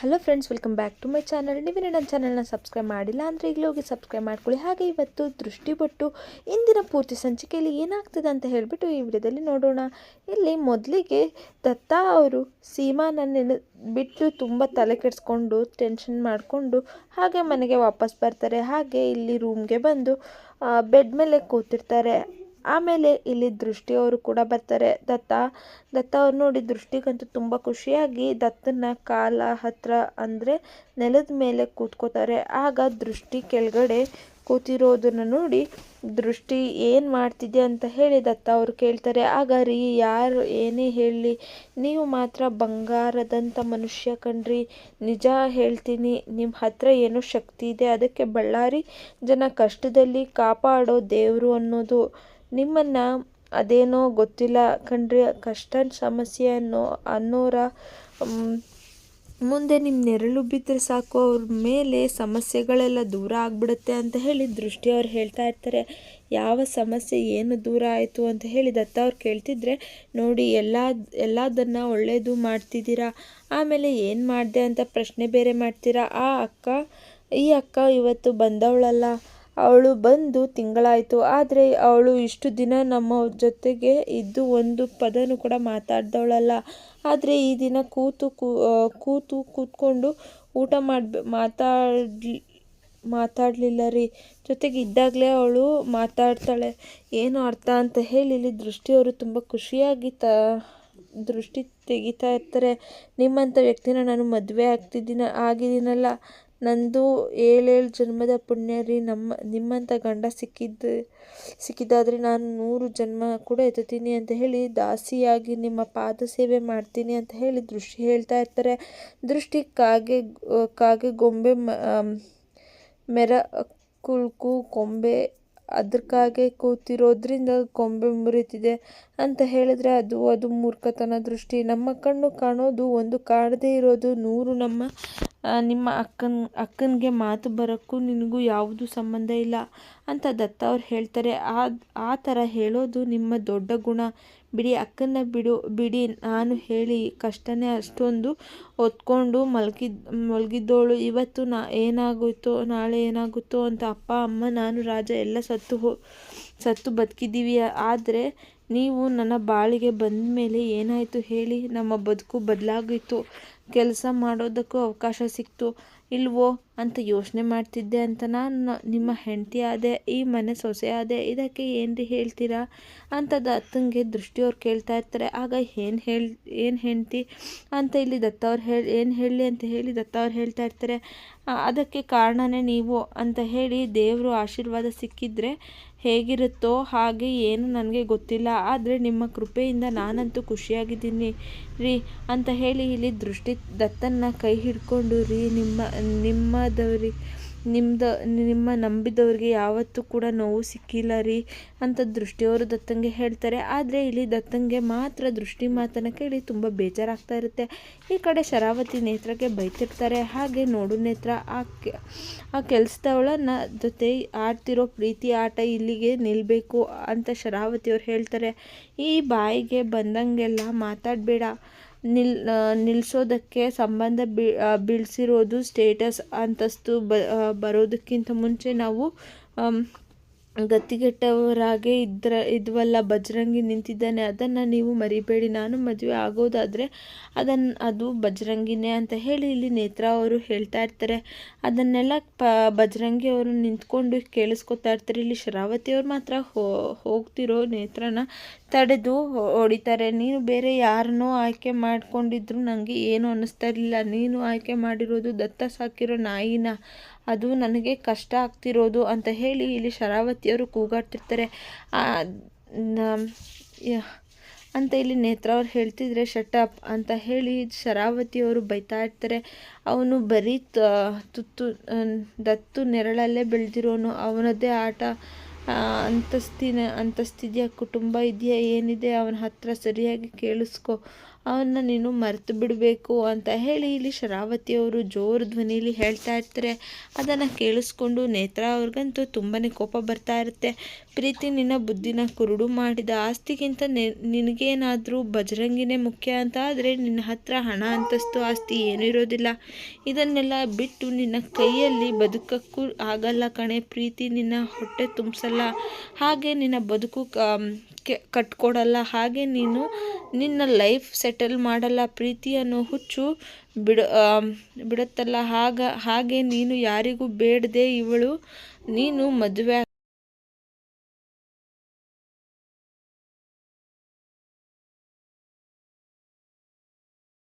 Hello friends welcome back to my channel ನೀವು ನನ್ನ ಚಾನಲ್ನ ಸಬ್ಸ್ಕ್ರೈಬ್ ಮಾಡಿಲ್ಲ ಅಂದರೆ ಈಗಲೇ ಹೋಗಿ ಸಬ್ಸ್ಕ್ರೈಬ್ ಮಾಡ್ಕೊಳ್ಳಿ. ಹಾಗೆ ಇವತ್ತು ದೃಷ್ಟಿ ಬಟ್ಟು ಇಂದಿನ ಪೂರ್ತಿ ಸಂಚಿಕೆಯಲ್ಲಿ ಏನಾಗ್ತದೆ ಅಂತ ಹೇಳಿಬಿಟ್ಟು ಈ ವಿಡಿಯೋದಲ್ಲಿ ನೋಡೋಣ. ಇಲ್ಲಿ ಮೊದಲಿಗೆ ದತ್ತಾ ಅವರು ಸೀಮಾನ ನೆನೆ ಬಿಟ್ಟು ತುಂಬ ತಲೆ ಕೆಡಿಸ್ಕೊಂಡು ಟೆನ್ಷನ್ ಮಾಡಿಕೊಂಡು ಹಾಗೆ ಮನೆಗೆ ವಾಪಸ್ ಬರ್ತಾರೆ. ಹಾಗೆ ಇಲ್ಲಿ ರೂಮ್ಗೆ ಬಂದು ಬೆಡ್ ಮೇಲೆ ಕೂತಿರ್ತಾರೆ. ಆಮೇಲೆ ಇಲ್ಲಿ ದೃಷ್ಟಿಯವರು ಕೂಡ ಬರ್ತಾರೆ. ದತ್ತ ದತ್ತ ಅವ್ರು ನೋಡಿ ದೃಷ್ಟಿಗಂತೂ ತುಂಬ ಖುಷಿಯಾಗಿ ದತ್ತನ ಕಾಲ ಹತ್ರ ಅಂದರೆ ನೆಲದ ಮೇಲೆ ಕೂತ್ಕೋತಾರೆ. ಆಗ ದೃಷ್ಟಿ ಕೆಳಗಡೆ ಕೂತಿರೋದನ್ನು ನೋಡಿ ದೃಷ್ಟಿ ಏನು ಮಾಡ್ತಿದ್ಯಾ ಅಂತ ಹೇಳಿ ದತ್ತ ಅವರು ಕೇಳ್ತಾರೆ. ಆಗ, ರೀ, ಯಾರು ಏನೇ ಹೇಳಲಿ ನೀವು ಮಾತ್ರ ಬಂಗಾರದಂಥ ಮನುಷ್ಯ ಕಣ್ರಿ. ನಿಜ ಹೇಳ್ತೀನಿ ನಿಮ್ಮ ಹತ್ರ ಏನೋ ಶಕ್ತಿ ಇದೆ. ಅದಕ್ಕೆ ಬಳ್ಳಾರಿ ಜನ ಕಷ್ಟದಲ್ಲಿ ಕಾಪಾಡೋ ದೇವರು ಅನ್ನೋದು ನಿಮ್ಮನ್ನು ಅದೇನೋ ಗೊತ್ತಿಲ್ಲ ಕಂಡ್ರೆ ಕಷ್ಟ ಸಮಸ್ಯೆ ಅನ್ನೋ, ಅನ್ನೋರ ಮುಂದೆ ನಿಮ್ಮ ನೆರಳು ಬಿದ್ದರೆ ಸಾಕು. ಅವ್ರ ಮೇಲೆ ಸಮಸ್ಯೆಗಳೆಲ್ಲ ದೂರ ಆಗಿಬಿಡುತ್ತೆ ಅಂತ ಹೇಳಿ ದೃಷ್ಟಿ ಅವ್ರು ಹೇಳ್ತಾ ಇರ್ತಾರೆ. ಯಾವ ಸಮಸ್ಯೆ ಏನು ದೂರ ಆಯಿತು ಅಂತ ಹೇಳಿ ದತ್ತ ಅವ್ರು ಕೇಳ್ತಿದ್ರೆ, ನೋಡಿ ಎಲ್ಲ, ಎಲ್ಲದನ್ನು ಒಳ್ಳೆಯದು ಮಾಡ್ತಿದ್ದೀರಾ, ಆಮೇಲೆ ಏನು ಮಾಡಿದೆ ಅಂತ ಪ್ರಶ್ನೆ ಬೇರೆ ಮಾಡ್ತೀರಾ. ಆ ಅಕ್ಕ, ಈ ಅಕ್ಕ ಇವತ್ತು ಬಂದವಳಲ್ಲ ಅವಳು ಬಂದು ತಿಂಗಳಾಯಿತು. ಆದರೆ ಅವಳು ಇಷ್ಟು ದಿನ ನಮ್ಮ ಜೊತೆಗೆ ಇದ್ದು ಒಂದು ಪದನೂ ಕೂಡ ಮಾತಾಡ್ದವಳಲ್ಲ. ಆದರೆ ಈ ದಿನ ಕೂತು ಕೂತು ಕೂತ್ಕೊಂಡು ಊಟ ಮಾಡಿ ಮಾತಾಡ್ಲಿ, ಮಾತಾಡಲಿಲ್ಲ ರೀ. ಜೊತೆಗೆ ಇದ್ದಾಗಲೇ ಅವಳು ಮಾತಾಡ್ತಾಳೆ. ಏನು ಅರ್ಥ ಅಂತ ಹೇಳಿ ಇಲ್ಲಿ ದೃಷ್ಟಿಯವರು ತುಂಬ ಖುಷಿಯಾಗಿ ತ, ದೃಷ್ಟಿ ತೆಗಿತಾ ಇರ್ತಾರೆ. ನಿಮ್ಮಂಥ ವ್ಯಕ್ತಿನ ನಾನು ಮದುವೆ ಆಗ್ತಿದ್ದೀನ, ಆಗಿದ್ದೀನಲ್ಲ. ನಂದು ಏಳೇಳು ಜನ್ಮದ ಪುಣ್ಯ ರೀ. ನಮ್ಮ ನಿಮ್ಮಂಥ ಗಂಡ ಸಿಕ್ಕಿದ್ದು, ಸಿಕ್ಕಿದ್ದಾದರೆ ನಾನು ನೂರು ಜನ್ಮ ಕೂಡ ಎತ್ತುತ್ತೀನಿ ಅಂತ ಹೇಳಿ ದಾಸಿಯಾಗಿ ನಿಮ್ಮ ಪಾದ ಸೇವೆ ಮಾಡ್ತೀನಿ ಅಂತ ಹೇಳಿ ದೃಷ್ಟಿ ಹೇಳ್ತಾ ಇರ್ತಾರೆ. ದೃಷ್ಟಿ ಕಾಗೆ ಕಾಗೆ ಗೊಂಬೆ ಮೆರ, ಕುಲ್ಕು, ಕೊಂಬೆ ಅದಕ್ಕಾಗೆ ಕೂತಿರೋದ್ರಿಂದ ಕೊಂಬೆ ಮುರಿತಿದೆ ಅಂತ ಹೇಳಿದ್ರೆ ಅದು ಅದು ಮೂರ್ಖತನ ದೃಷ್ಟಿ. ನಮ್ಮ ಕಣ್ಣು ಕಾಣೋದು ಒಂದು ಕಾಣದೇ ಇರೋದು. ನೂರು ನಮ್ಮ ನಿಮ್ಮ ಅಕ್ಕನ, ಅಕ್ಕನಿಗೆ ಮಾತು ಬರೋಕ್ಕೂ ನಿನಗೂ ಯಾವುದೂ ಸಂಬಂಧ ಇಲ್ಲ ಅಂತ ದತ್ತ ಅವ್ರು ಹೇಳ್ತಾರೆ. ಆ ಆ ಥರ ಹೇಳೋದು ನಿಮ್ಮ ದೊಡ್ಡ ಗುಣ. ಬಿಡಿ ಅಕ್ಕನ ಬಿಡು, ಬಿಡಿ, ನಾನು ಹೇಳಿ ಕಷ್ಟನೇ ಅಷ್ಟೊಂದು ಹೊತ್ಕೊಂಡು ಮಲಗಿದ್ ಮಲಗಿದ್ದೋಳು. ಇವತ್ತು ನಾ ಏನಾಗುತ್ತೋ ನಾಳೆ ಏನಾಗುತ್ತೋ ಅಂತ ಅಪ್ಪ, ಅಮ್ಮ, ನಾನು, ರಾಜ ಎಲ್ಲ ಸತ್ತು ಸತ್ತು ಬದುಕಿದ್ದೀವಿ. ಆದರೆ ನೀವು ನನ್ನ ಬಾಳಿಗೆ ಬಂದ ಮೇಲೆ ಏನಾಯಿತು ಹೇಳಿ? ನಮ್ಮ ಬದುಕು ಬದಲಾಗಿತ್ತು ಕೆಲಸ ಮಾಡೋದಕ್ಕೂ ಅವಕಾಶ ಸಿಕ್ತು. ಇಲ್ವೋ ಅಂತ ಯೋಚನೆ ಮಾಡ್ತಿದ್ದೆ ಅಂತ ನಾನು ನಿಮ್ಮ ಹೆಂಡತಿ ಆದೆ, ಈ ಮನೆ ಸೊಸೆ ಆದೆ, ಇದಕ್ಕೆ ಏನು ಹೇಳ್ತೀರಾ? ಅಂತ ಅತ್ತಂಗೆ ದೃಷ್ಟಿಯವ್ರು ಕೇಳ್ತಾ ಇರ್ತಾರೆ. ಆಗ ಏನು ಹೇಳಿ, ಏನು ಹೆಂಡತಿ ಅಂತ ಇಲ್ಲಿ ದತ್ತವ್ರು ಹೇಳಿ, ಏನು ಹೇಳಿ ಅಂತ ಹೇಳಿ ದತ್ತವ್ರು ಹೇಳ್ತಾ ಇರ್ತಾರೆ. ಅದಕ್ಕೆ ಕಾರಣನೇ ನೀವು ಅಂತ ಹೇಳಿ ದೇವರು ಆಶೀರ್ವಾದ ಸಿಕ್ಕಿದ್ರೆ ಹೇಗಿರುತ್ತೋ ಹಾಗೆ ಏನು ನನಗೆ ಗೊತ್ತಿಲ್ಲ. ಆದರೆ ನಿಮ್ಮ ಕೃಪೆಯಿಂದ ನಾನಂತೂ ಖುಷಿಯಾಗಿದ್ದೀನಿ. ರೀ ಅಂತ ಹೇಳಿ ಇಲ್ಲಿ ದೃಷ್ಟಿ ದತ್ತನ್ನ ಕೈ ಹಿಡ್ಕೊಂಡು ರೀ ನಿಮ್ಮ ನಿಮ್ಮದವ್ರಿಗೆ ನಿಮ್ದು, ನಿಮ್ಮ ನಂಬಿದವ್ರಿಗೆ ಯಾವತ್ತೂ ಕೂಡ ನೋವು ಸಿಕ್ಕಿಲ್ಲ ರೀ ಅಂತ ದೃಷ್ಟಿಯವರು ದತ್ತಂಗೆ ಹೇಳ್ತಾರೆ. ಆದರೆ ಇಲ್ಲಿ ದತ್ತಂಗೆ ಮಾತ್ರ ದೃಷ್ಟಿ ಮಾತನ್ನು ಕೇಳಿ ತುಂಬ ಬೇಜಾರಾಗ್ತಾ ಇರುತ್ತೆ. ಈ ಕಡೆ ಶರಾವತಿ ನೇತ್ರಕ್ಕೆ ಬೈತಿರ್ತಾರೆ. ಹಾಗೆ ನೋಡು ನೇತ್ರ, ಆ ಆ ಕೆಲಸದವಳನ್ನ ಜೊತೆ ಆಡ್ತಿರೋ ಪ್ರೀತಿ ಆಟ ಇಲ್ಲಿಗೆ ನಿಲ್ಲಬೇಕು ಅಂತ ಶರಾವತಿಯವ್ರು ಹೇಳ್ತಾರೆ. ಈ ಬಾಯಿಗೆ ಬಂದಂಗೆಲ್ಲ ಮಾತಾಡಬೇಡ. ನಿಲ್ ನಿಲ್ಲಿಸೋದಕ್ಕೆ ಸಂಬಂಧ ಬೀಳಿಸಿರೋದು ಸ್ಟೇಟಸ್ ಅಂತಸ್ತು ಬರೋದಕ್ಕಿಂತ ಮುಂಚೆ ನಾವು ಗತಿಗೆಟ್ಟವರಾಗೆ ಇದ್ರ, ಇದ್ವಲ್ಲ, ಬಜರಂಗಿ ನಿಂತಿದ್ದಾನೆ, ಅದನ್ನು ನೀವು ಮರಿಬೇಡಿ, ನಾನು ಮದುವೆ ಆಗೋದಾದರೆ ಅದನ್ನು ಅದು ಬಜರಂಗಿನೇ ಅಂತ ಹೇಳಿ ಇಲ್ಲಿ ನೇತ್ರ ಅವರು ಹೇಳ್ತಾ ಇರ್ತಾರೆ. ಅದನ್ನೆಲ್ಲ ಪ, ಬಜರಂಗಿ ಅವರು ನಿಂತ್ಕೊಂಡು ಕೇಳಿಸ್ಕೊತಾ ಇರ್ತಾರೆ. ಇಲ್ಲಿ ಶರಾವತಿ ಅವ್ರು ಮಾತ್ರ ಹೋಗ್ತಿರೋ ನೇತ್ರನ ತಡೆದು ಹೊಡಿತಾರೆ. ನೀನು ಬೇರೆ ಯಾರನ್ನೋ ಆಯ್ಕೆ ಮಾಡ್ಕೊಂಡಿದ್ರು ನನಗೆ ಏನು ಅನ್ನಿಸ್ತಾ ಇರಲಿಲ್ಲ. ನೀನು ಆಯ್ಕೆ ಮಾಡಿರೋದು ದತ್ತ ಸಾಕಿರೋ ನಾಯಿನ? ಅದು ನನಗೆ ಕಷ್ಟ ಆಗ್ತಿರೋದು ಅಂತ ಹೇಳಿ ಇಲ್ಲಿ ಶರಾವತಿಯವರು ಕೂಗಾಡ್ತಿರ್ತಾರೆ. ಅಂತ ಇಲ್ಲಿ ನೇತ್ರ ಅವ್ರು ಹೇಳ್ತಿದ್ರೆ ಶಟಪ್ ಅಂತ ಹೇಳಿ ಶರಾವತಿಯವರು ಬೈತಾ ಇರ್ತಾರೆ. ಅವನು ಬರೀ ತುತ್ತು ದತ್ತು ನೆರಳಲ್ಲೇ ಬೆಳೆದಿರೋನು. ಅವನದೇ ಆಟ. ಅಂತಸ್ತಿನ, ಅಂತಸ್ತಿದೆಯಾ, ಕುಟುಂಬ ಇದೆಯಾ, ಏನಿದೆ, ಅವನ ಹತ್ರ ಸರಿಯಾಗಿ ಕೇಳಿಸ್ಕೊ. ಅವನ್ನ ನೀನು ಮರೆತು ಬಿಡಬೇಕು ಅಂತ ಹೇಳಿ ಇಲ್ಲಿ ಶರಾವತಿಯವರು ಜೋರು ಧ್ವನಿಯಲ್ಲಿ ಹೇಳ್ತಾ ಇರ್ತಾರೆ. ಅದನ್ನು ಕೇಳಿಸ್ಕೊಂಡು ನೇತ್ರ ಅವ್ರಿಗಂತೂ ತುಂಬಾ ಕೋಪ ಬರ್ತಾ ಇರುತ್ತೆ. ಪ್ರೀತಿ ನಿನ್ನ ಬುದ್ಧಿನ ಕುರುಡು ಮಾಡಿದ ಆಸ್ತಿಗಿಂತ ನಿನಗೇನಾದರೂ ಬಜರಂಗಿನೇ ಮುಖ್ಯ ಅಂತ ಆದರೆ ನಿನ್ನ ಹತ್ರ ಹಣ ಅಂತಸ್ತು ಆಸ್ತಿ ಏನೂ ಇರೋದಿಲ್ಲ. ಇದನ್ನೆಲ್ಲ ಬಿಟ್ಟು ನಿನ್ನ ಕೈಯಲ್ಲಿ ಬದುಕಕ್ಕೂ ಆಗಲ್ಲ ಕಣೆ. ಪ್ರೀತಿ ನಿನ್ನ ಹೊಟ್ಟೆ ತುಂಬಿಸಲ್ಲ. ಹಾಗೆ ನಿನ್ನ ಬದುಕು ಕಟ್ಕೊಡಲ್ಲ. ಹಾಗೆ ನೀನು ನಿನ್ನ ಲೈಫ್ ಸೆಟಲ್ ಮಾಡಲ್ಲ. ಪ್ರೀತಿಯನ್ನು ಹುಚ್ಚು ಬಿಡ ಬಿಡುತ್ತಲ್ಲ. ಹಾಗ, ಹಾಗೆ ನೀನು ಯಾರಿಗೂ ಬೇಡದೆ ಇವಳು. ನೀನು ಮದುವೆ